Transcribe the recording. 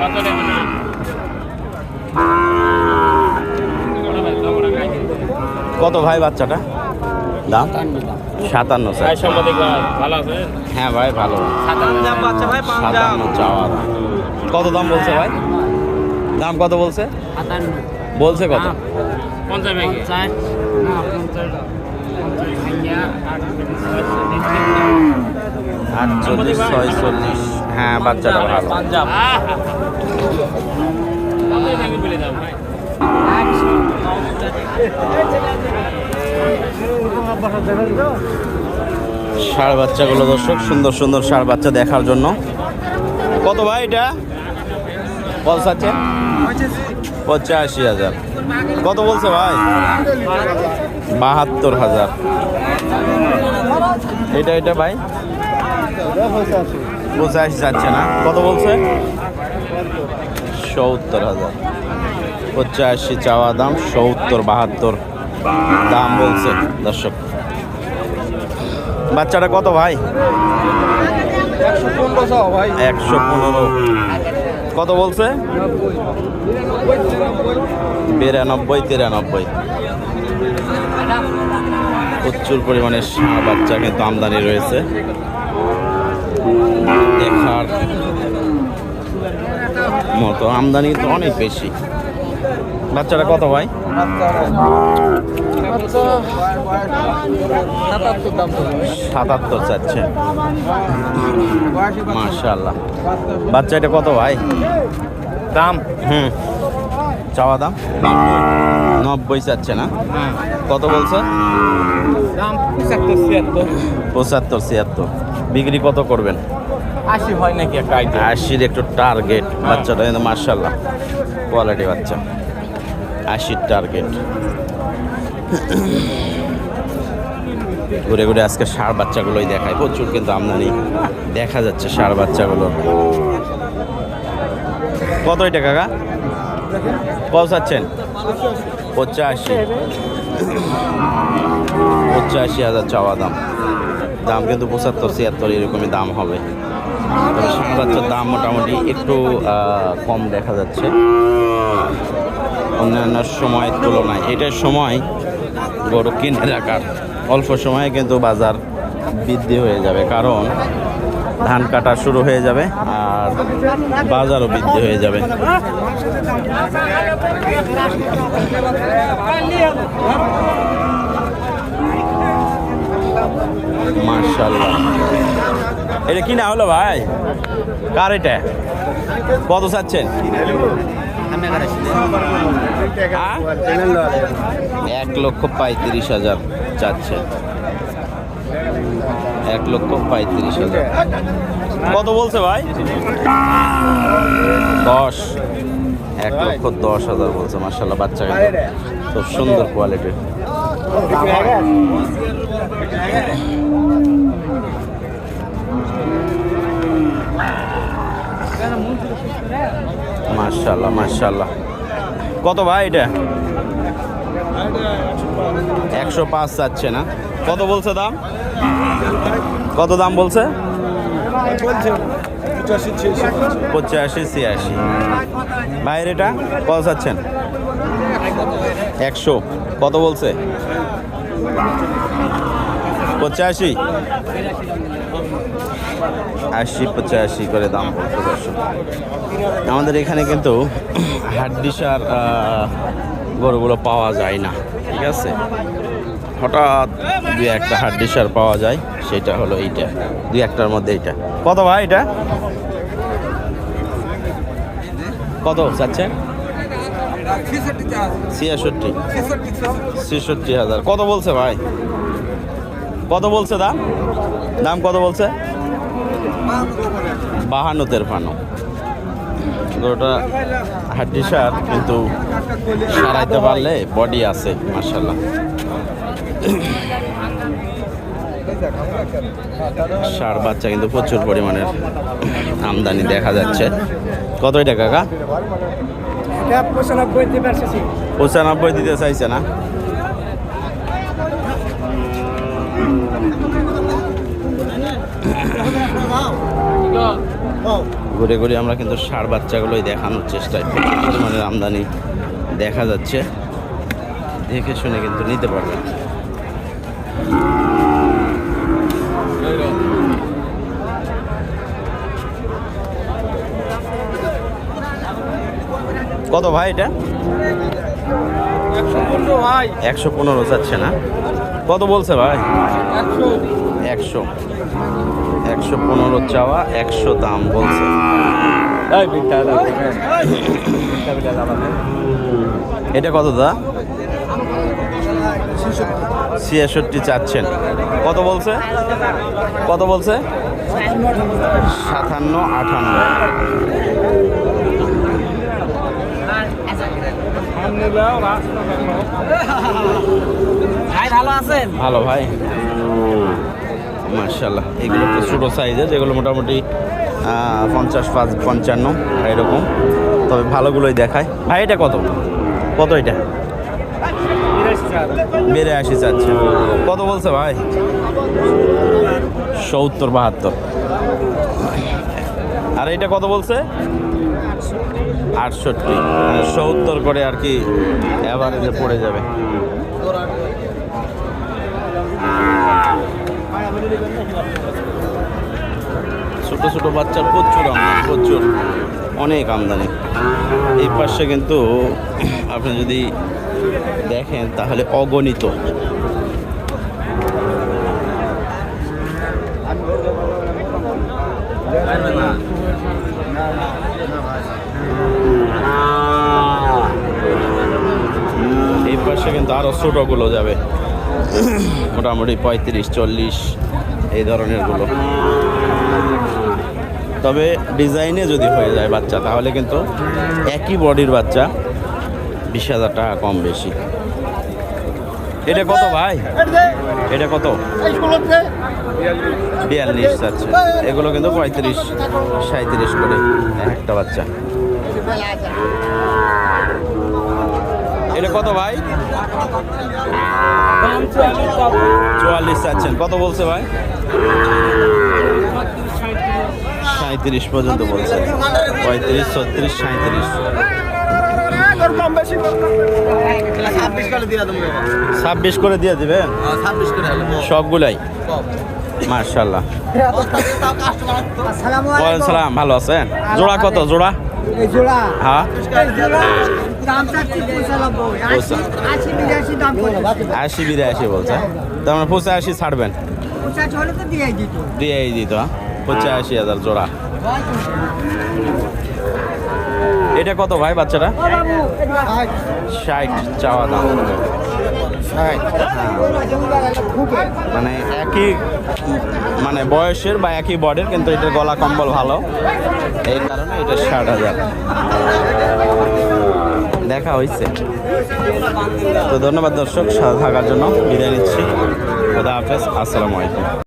কত নেবে না কত ভাই বাচ্চাটা দাম সাতান্ন স্যার ভাই সাংবাদিক ভালো হ্যাঁ ভাই ভালো সাতান্ন চাওয়া দাম। কত দাম বলছে ভাই দাম কত বলছে বলছে কত আটচল্লিশ ছয়চল্লিশ হ্যাঁ বাচ্চাটা ভালো। পাঞ্জাব। ভাই ষাঁড় বাচ্চাগুলো দর্শক সুন্দর সুন্দর ষাঁড় বাচ্চা দেখার জন্য। কত ভাই এটা? পৌঁছাচ্ছে পঁচাশি হাজার। কত বলছে ভাই? বাহাত্তর হাজার। এটা এটা ভাই? পঁচাশি যাচ্ছে না। কত বলছে? সত্তর হাজার। পঁচাশি চাওয়া দাম সত্তর বাহাত্তর। দাম বলছে দর্শক। বাচ্চাটা কত ভাই? একশো পনেরো। কত বলছে? বিরানব্বই তিরানব্বই। প্রচুর পরিমাণে বাচ্চা কিন্তু আমদানি রয়েছে। দেখার মতো আমদানি তো অনেক বেশি। বাচ্চাটা কত ভাই? সাতাত্তর চাচ্ছে। মাশাল্লাহ বাচ্চা এটা কত ভাই? দাম? হুম। চাওয়া দাম? নব্বই চাচ্ছে না? কত বলছে? দাম পঁচাত্তর ছিয়াত্তর। পঁচাত্তর ছিয়াত্তর। বিক্রি কত করবেন? আশি হয় নাকি একটা আইডিয়া আশির একটু টার্গেট বাচ্চাটা কিন্তু মার্শাল্লাহ কোয়ালিটি বাচ্চা। আশির টার্গেট ঘুরে ঘুরে আজকে ষাঁড় বাচ্চাগুলোই দেখায় প্রচুর কিন্তু আমদানি। দেখা যাচ্ছে ষাঁড় বাচ্চাগুলো। কত এটা কাকা? পৌঁছাচ্ছেন? পঁচাশি। পঁচাশি হাজার চাওয়া দাম। দাম কিন্তু পঁচাত্তর, ছিয়াত্তর এরকমই দাম হবে। তবে ষাঁড় দাম মোটামুটি একটু কম দেখা যাচ্ছে। অন্যান্য সময়ের তুলনায়। এটার সময় গরু কিনে রাখার অল্প সময়ে কিন্তু বাজার বৃদ্ধি হয়ে যাবে। কারণ ধান কাটা শুরু হয়ে যাবে আর বাজারও বৃদ্ধি হয়ে যাবে। মার্শাল্লাহ এটা কি না হলো ভাই? কার এটা? কত চাচ্ছেন? এক লক্ষ পঁয়ত্রিশ হাজার চাচ্ছে। এক লক্ষ পঁয়ত্রিশ হাজার। কত বলছে ভাই? দশ। এক লক্ষ দশ হাজার বলছে মার্শাল্লাহ বাচ্চা খুব সুন্দর কোয়ালিটির মার্শাল্লাহ মার্শাল্লাহ কত ভাই এটা? একশো পাঁচ চাচ্ছে না। কত বলছে দাম? কত দাম বলছে? পঁচাশি, ছিয়াশি। ভাইয়ের এটা কত চাচ্ছেন? একশো। কত বলছে? পঁচাশি। আশি পঁচাশি করে দাম বলছে দর্শক। আমাদের এখানে কিন্তু হাড্ডিসার গরুগুলো পাওয়া যায় না, ঠিক আছে? হঠাৎ দুই একটা হাড্ডিসার পাওয়া যায়, সেটা হলো এইটা, দুই একটার মধ্যে এইটা। কত ভাই এটা? কত চাচ্ছেন? ছিয়াষট্টি। ছেষট্টি হাজার। কত বলছে ভাই? কত বলছে দাম? দাম কত বলছে? বাহান্ন তেরপান্ন গরুটা হাড্ডি সার, কিন্তু সারাইতে পারলে বডি আছে মার্শাল্লাহ সার বাচ্চা কিন্তু প্রচুর পরিমাণের আমদানি দেখা যাচ্ছে। কত টাকা পারছি পঁচানব্বই দিতে চাইছে না। ঘুরে ঘুরে আমরা কিন্তু ষাঁড় বাচ্চাগুলোই দেখানোর চেষ্টায় প্রচুর পরিমাণের আমদানি দেখা যাচ্ছে। দেখে শুনে কিন্তু নিতে পারবেন। কত ভাই এটা? ভাই। একশো পনেরো যাচ্ছে না। কত বলছে ভাই? একশো। একশো পনেরো চাওয়া একশো দাম বলছে। এটা কত দা? ছিয়াষট্টি চাচ্ছেন। কত বলছে? কত বলছে? সাতান্ন দেখো ভাই ভালো আছেন? ভালো ভাই। মার্শাল্লাহ এগুলো তো ছোটো সাইজের যেগুলো মোটামুটি পঞ্চাশ পাঁচ পঞ্চান্ন এরকম। তবে ভালোগুলোই দেখায়। ভাই এটা কত? কত এটা? বেড়ে আসি চাচ্ছে কত বলছে ভাই? সত্তর বাহাত্তর। আর এটা কত বলছে? আটষট্টি। মানে সত্তর করে আর কি অ্যাভারেজে পড়ে যাবে। ছোট ছোট বাচ্চার প্রচুর আমদানি, প্রচুর, অনেক আমদানি। এই পাশে কিন্তু আপনি যদি দেখেন, তাহলে অগণিত। এই পাশে কিন্তু আরও ছোটোগুলো যাবে। মোটামুটি পঁয়ত্রিশ, চল্লিশ, এই ধরনেরগুলো তবে ডিজাইনে যদি হয়ে যায় বাচ্চা, তাহলে কিন্তু একই বডির বাচ্চা বিশ হাজার টাকা কম বেশি। এটা কত ভাই? এটা কত? বিয়াল্লিশ চাচ্ছে এগুলো কিন্তু পঁয়ত্রিশ সাঁত্রিশ করে একটা বাচ্চা। এটা কত ভাই? চুয়াল্লিশ চাচ্ছেন। কত বলছে ভাই? সাঁত্রিশ পর্যন্ত বলছে। পঁয়ত্রিশ, ছত্রিশ সাঁত্রিশ ছাব্বিশ করে দিয়ে দিবেন? সবগুলাই? মার্শাল্লাহ সালাম। ভালো আছেন? জোড়া কত? জোড়া? এই জোড়া। হ্যাঁ। আশি বিরাশি আশি বলছে। তার মানে পঁচাশি ছাড়বেন। দিয়েই দিত। হ্যাঁ? পঁচাশি হাজার জোড়া। এটা কত ভাই বাচ্চাটা? ও ষাট। চাওয়া দাম। ষাট। মানে একই মানে বয়সের বা একই বডির, কিন্তু এটার গলা কম্বল ভালো। এই কারণে এটা ষাট হাজার দেখা হয়েছে তো ধন্যবাদ দর্শক, সাথে থাকার জন্য বিদায় নিচ্ছি। খোদা হাফেজ, আসসালামু আলাইকুম।